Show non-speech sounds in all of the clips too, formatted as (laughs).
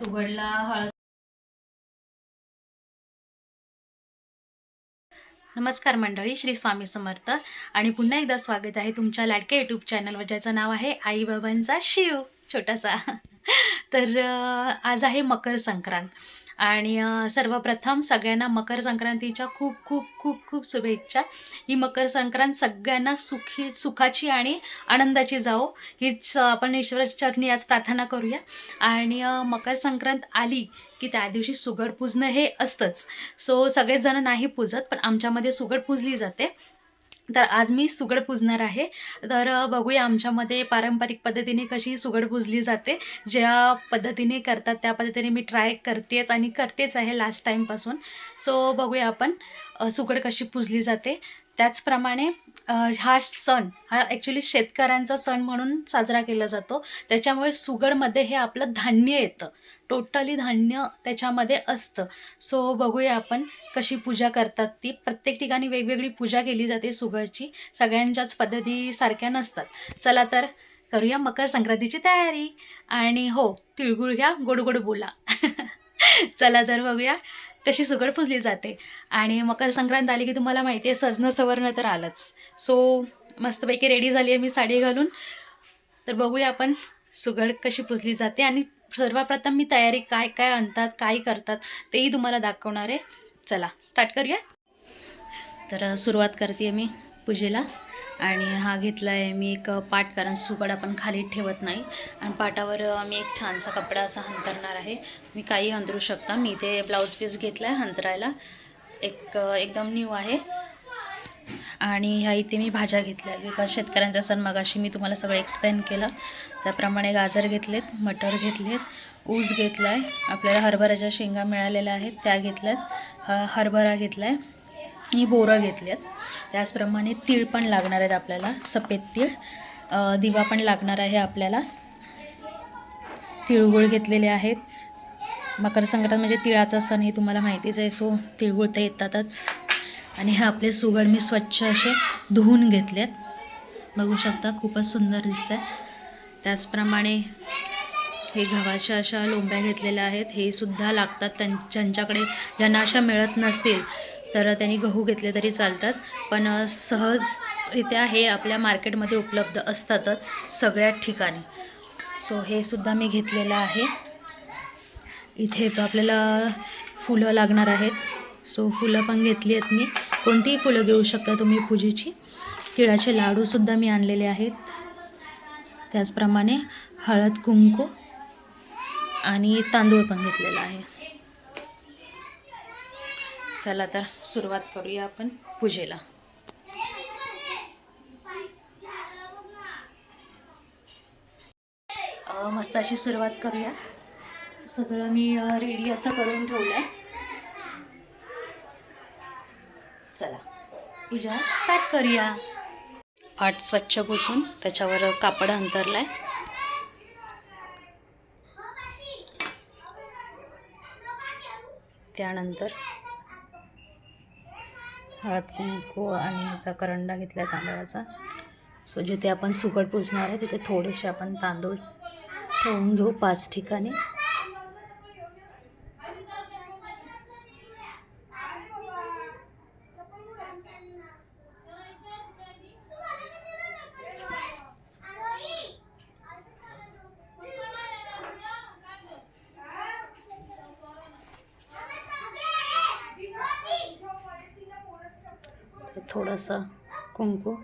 सुगडला हळद नमस्कार मंडळी श्री स्वामी समर्थ. आणि पुन्हा एकदा स्वागत आहे तुमच्या लाडक्या यूट्यूब चॅनलवर ज्याचं नाव आहे आई बाबांचा शिव छोटासा. तर आज आहे मकर संक्रांत. आणि सर्वप्रथम सगळ्यांना मकर संक्रांतीच्या खूप खूप खूप खूप शुभेच्छा. ही मकर संक्रांत सगळ्यांना सुखी सुखाची आणि आनंदाची जाओ हीच आपण ईश्वरचरणी आज प्रार्थना करूया. आणि मकर संक्रांत आली की त्या दिवशी सुगड पूजणं हे असतंच. सो सगळेजण नाही पूजत पण आमच्यामध्ये सुगड पूजली जाते. तर आज मी सुगड पूजणार आहे. तर बघूया आमच्यामध्ये पारंपरिक पद्धतीने कशी सुगड पूजली जाते. ज्या पद्धतीने करतात त्या पद्धतीने मी ट्राय करतेच आणि करतेच आहे लास्ट टाईमपासून सो बघूया आपण सुगड कशी पूजली जाते. त्याचप्रमाणे हा सण हा ॲक्च्युली शेतकऱ्यांचा सण म्हणून साजरा केला जातो. त्याच्यामुळे सुगडमध्ये हे आपलं धान्य येतं. टोटली धान्य त्याच्यामध्ये असतं. सो बघूया आपण कशी पूजा करतात ती. प्रत्येक ठिकाणी वेगवेगळी पूजा केली जाते सुगडची सगळ्यांच्याच पद्धती सारख्या नसतात. चला तर करूया मकर संक्रांतीची तयारी. आणि हो तिळगुळ घ्या गोड गोड बोला. (laughs) चला तर बघूया कशी सुगड पुजली जाते. आणि मकर संक्रांत आली की तुम्हाला माहिती आहे सजणं सवरणं तर आलंच. सो मस्तपैकी रेडी झाली आहे मी साडी घालून. तर बघूया आपण सुगड कशी पुजली जाते आणि सर्वप्रथम मी तयारी काय काय आणतात काय करतात तेही तुम्हाला दाखवणार. आहे चला स्टार्ट करूया तर सुरुवात करते मी पूजेला. आणि हा घेतला आहे मी एक पाट कारण सुगड आपण खाली ठेवत नाही. आणि पाटावर मी एक छानसा कपडा असा हंतरणार आहे. मी काही हंतरू शकता. मी ते ब्लाऊज पीस घेतला आहे हंतरायला. एक एकदम न्यू आहे. आणि ह्या इथे मी भाज्या घेतल्या बिकॉज शेतकऱ्यांचा सण मगाशी मी तुम्हाला सगळं एक्सप्लेन केलं. त्याप्रमाणे गाजर घेतलेत मटर घेतलेत ऊस घेतला आहे आपल्याला हरभऱ्याच्या शेंगा मिळालेल्या आहेत त्या घेतल्यात. ह हरभरा घेतला आहे आणि बोरं घेतली आहेत त्याचप्रमाणे तीळ पण लागणार आहेत आपल्याला सफेद तीळ. दिवा पण लागणार आहे आपल्याला. तिळगुळ घेतलेले आहेत. मकर संक्रांत म्हणजे तिळाचा सण हे तुम्हाला माहितीच आहे सो तिळगुळ तर येतातच. आणि हे आपले सुगड मी स्वच्छ असे धुवून घेतलेत. बघू शकता खूपच सुंदर दिसत आहे त्याचप्रमाणे हे गव्हाच्या अशा लोंब्या घेतलेल्या आहेत. हे सुद्धा लागतात त्यां ज्यांच्याकडे ज्यांना अशा मिळत नसतील तर त्यांनी गहू घेतले तरी चालतात. पण सहजरित्या हे आपल्या मार्केटमध्ये उपलब्ध असतातच सगळ्याच ठिकाणी. सो हे सुद्धा मी घेतलेलं आहे. इथे तर आपल्याला फुलं लागणार आहेत. सो फुलं पण घेतली आहेत मी. कोणतीही फुलं घेऊ शकता तुम्ही पूजेची. तिळाचे लाडूसुद्धा मी आणलेले आहेत. त्याचप्रमाणे हळद कुंकू आणि तांदूळ पण घेतलेला आहे. चला तर सुरुवात करूया आपण पूजेला. मस्ताची सुरुवात करूया. सगळं मी रेडी असं करून ठेवलं आहे चला. पूजा स्टार्ट करूया. पाट स्वच्छ पुसून त्याच्यावर कापड अंतरलाय त्यानंतर हळद कुंकू आणि याचा करंडा घेतला तांदळाचा. सो जिथे आपण सुकट पुजणार आहे तिथे थोडेसे आपण तांदूळ ठेवून घेऊ पाच ठिकाणी. थोडंसं कुंकू.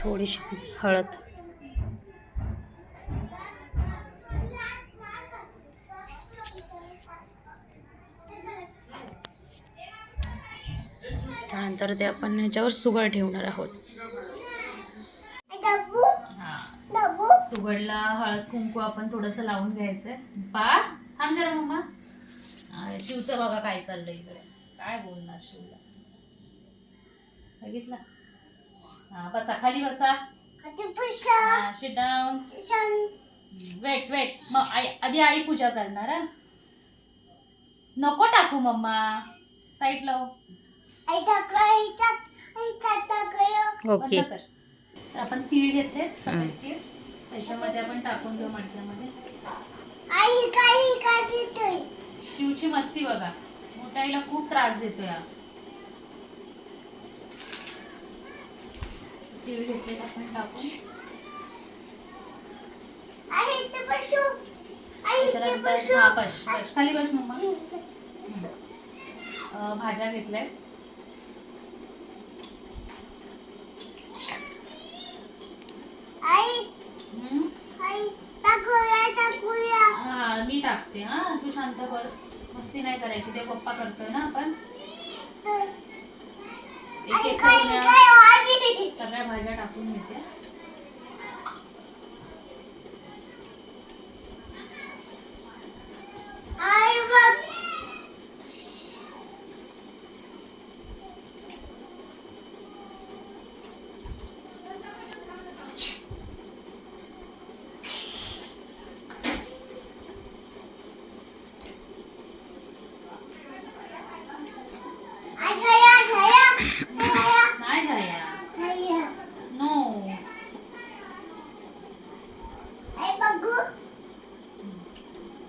थोडीशी हळद. त्यानंतर ते आपण ह्याच्यावर सुगड ठेवणार आहोत. सुगडला हळद कुंकू आपण थोडंसं लावून घ्यायचंय. पा थांब जरा मम्मा. शिवचं बघा काय चाललंय इकडे. काय बोलणार शिवला? बघितलं? हा बसा खाली बसा. हा शिट डाऊन वेट वेट मग आई आधी आई पूजा करणार हा? नको टाकू मम्मा. साईड लाव. ओके. कर. तर आपण तीळ घेतले सफेद तीळ. त्याच्यामध्ये आपण टाकून घेऊ मडक्यामध्ये आई काही काय देतोय शिवची मस्ती बघा. मोठ्याईला खूप त्रास देतोय हा. तीळ घेतले आपण टाकून. त्याच्यानंतर हा बस बस. खाली बस अं, भाज्या घेतल्यात. आई. हम्म. आई टाकूया टाकूया हा मी टाकते हा. तू शांत बस. मस्ती नाही करायची ते पप्पा करतोय ना आपण. एक एक सगळ्या भाज्या टाकून घेते आई बघ आई छाया छाया छाया नाही जाया छाया नो आई बघू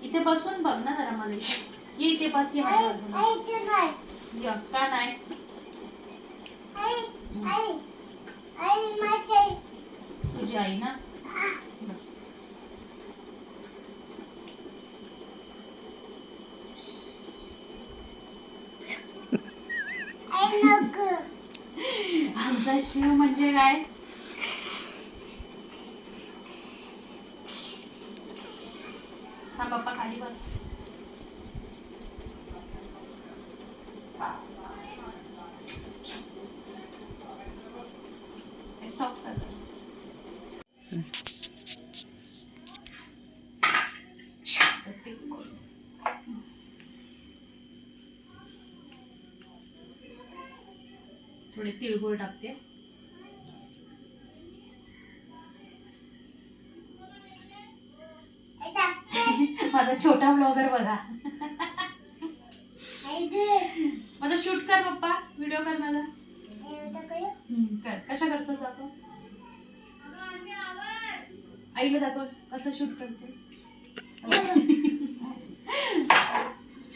इथे बसून बघ ना जरा मला इथे ये इथे बस ये आई माझ्या बाजूला ये, का नाही. तुझी आई ना? बस. आमचा शिव म्हणजे काय हा पप्पा खाली बस स्टॉप कर थोडे तिळगुळ टाकते. माझा छोटा ब्लॉगर बघा. माझा शूट कर पप्पा व्हिडिओ कर कर? कशा करतो दाखव आईला दाखव कसं शूट करते.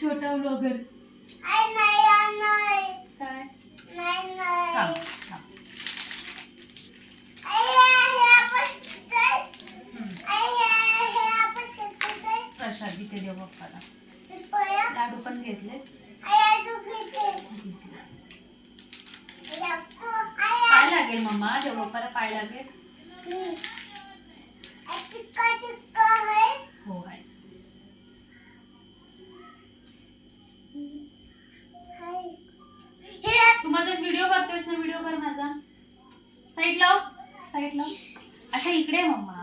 छोटा ब्लॉगर काय? नाही थांब नाही. थांब. प्रसाद इथे लाडू पण घेतले. पाय लागेल मम्मा. देव पप्पाला पाय लागेल. आई आई चिक्का हो आहे. आई हे तू माझा व्हिडिओ करतोयस ना व्हिडिओ कर माझा. साईड लाव. साईड लाव. अच्छा इकडे आहे मम्मा.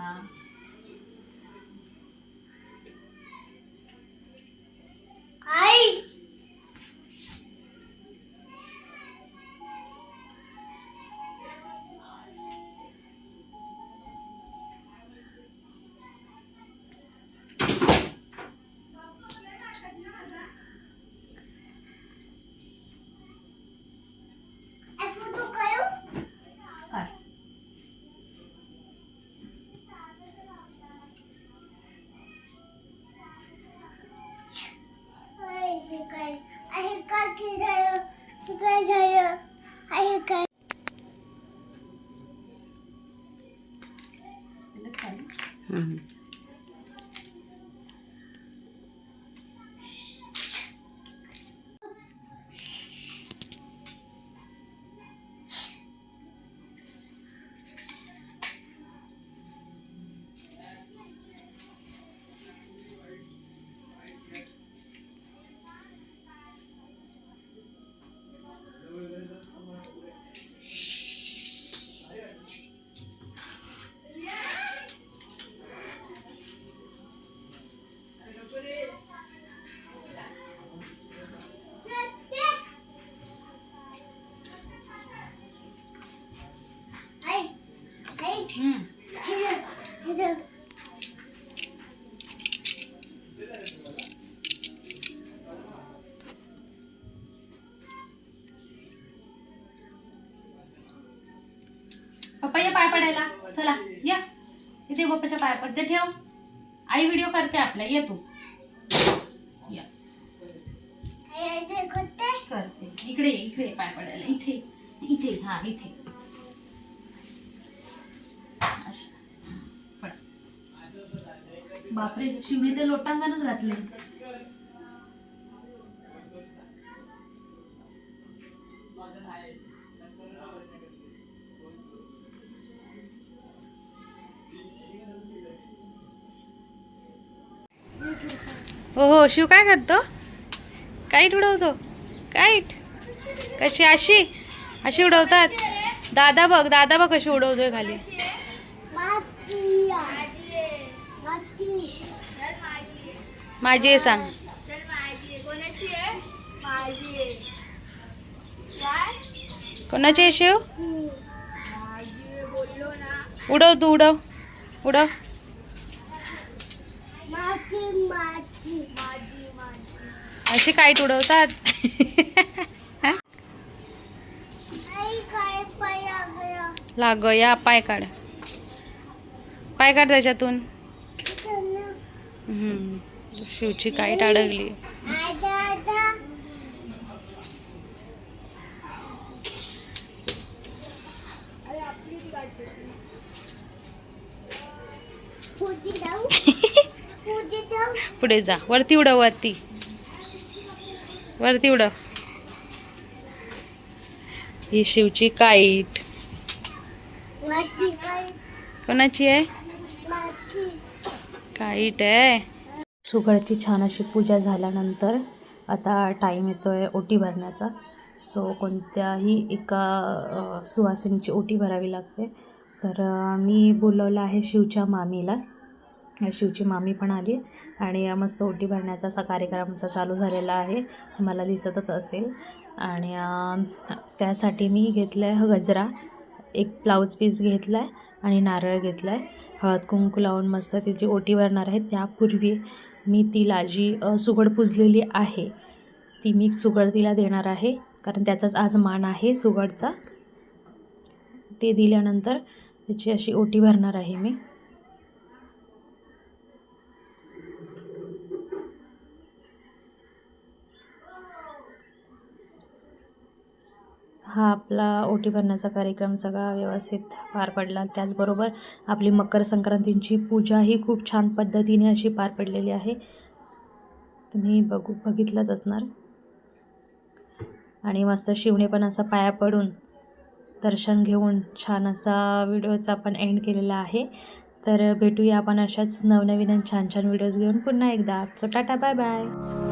पप्पा ये पाय पडायला. चला या. इथे पप्पाच्या पाय पडते ठेव. आई व्हिडिओ करते आपला ये तू. या. हे करते करते इकडे इकडे पाय पडायला. इथे इथे हा इथे. अशा. बापरे शिवणी ते लोटांगणच घातले हो हो शिव काय करतो? काईट उडवतो. काईट कशी? अशी? अशी उडवतात? दादा बघ दादा बघ कशी उडवतोय खाली. माझी आहे सांग. कोणाची आहे शिव? उडव तू उडव. उडव. आई काय गया लाग या पाय काढ. पाय काढ त्याच्यातून. शिवची काईट अडकली. (laughs) पुढे जा. वरती उडव वरती. वरती उडव. ही शिवची काईट. कोणाची आहे? काईट आहे. सुगडची छान अशी पूजा झाल्यानंतर आता टाईम येतो आहे ओटी भरण्याचा. सो कोणत्याही एका सुवासिनीची ओटी भरावी लागते. तर मी बोलवलं आहे शिवच्या मामीला. शिवची मामी पण आली आणि मस्त ओटी भरण्याचा असा कार्यक्रम आमचा चालू झालेला आहे. मला दिसतच असेल. आणि त्यासाठी मी घेतलं आहे गजरा. एक ब्लाऊज पीस घेतला आहे आणि नारळ घेतला आहे हळद कुंकू लावून मस्त तिची ओटी भरणार आहे. त्यापूर्वी मी तिला जी सुगड पुजलेली आहे ती मी सुगड तिला देणार आहे. कारण त्याचाच आज मान आहे सुगडचा. ते दिल्यानंतर त्याची अशी ओटी भरणार आहे मी. हा आपला ओटी भरण्याचा कार्यक्रम सगळा व्यवस्थित पार पडला. त्याचबरोबर आपली मकर संक्रांतींची पूजा ही खूप छान पद्धतीने अशी पार पडलेली आहे. तुम्ही बघू बघितलंच असणार. आणि मस्त शिवणे पण असा पाया पडून दर्शन घेऊन छान असा व्हिडिओचा आपण एंड केलेला आहे. तर भेटूया आपण अशाच नवनवीन आणि छान छान व्हिडिओज घेऊन पुन्हा एकदा. सो टाटा बाय बाय.